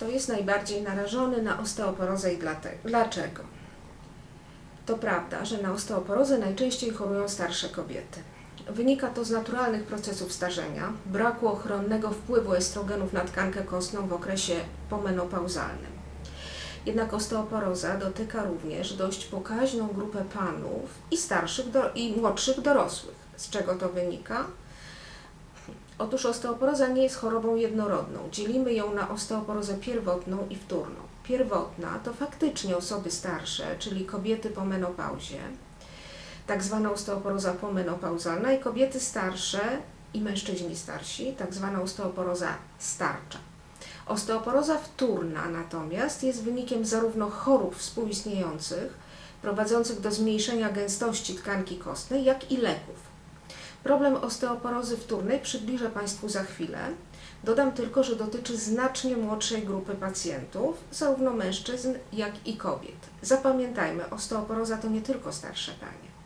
kto jest najbardziej narażony na osteoporozę i dlaczego? To prawda, że na osteoporozę najczęściej chorują starsze kobiety. Wynika to z naturalnych procesów starzenia, braku ochronnego wpływu estrogenów na tkankę kostną w okresie pomenopauzalnym. Jednak osteoporoza dotyka również dość pokaźną grupę panów i starszych do, i młodszych dorosłych. Z czego to wynika? Otóż osteoporoza nie jest chorobą jednorodną. Dzielimy ją na osteoporozę pierwotną i wtórną. Pierwotna to faktycznie osoby starsze, czyli kobiety po menopauzie, tak zwana osteoporoza pomenopauzalna i kobiety starsze i mężczyźni starsi, tak zwana osteoporoza starcza. Osteoporoza wtórna natomiast jest wynikiem zarówno chorób współistniejących, prowadzących do zmniejszenia gęstości tkanki kostnej, jak i leków. Problem osteoporozy wtórnej przybliżę Państwu za chwilę. Dodam tylko, że dotyczy znacznie młodszej grupy pacjentów, zarówno mężczyzn, jak i kobiet. Zapamiętajmy, osteoporoza to nie tylko starsze panie.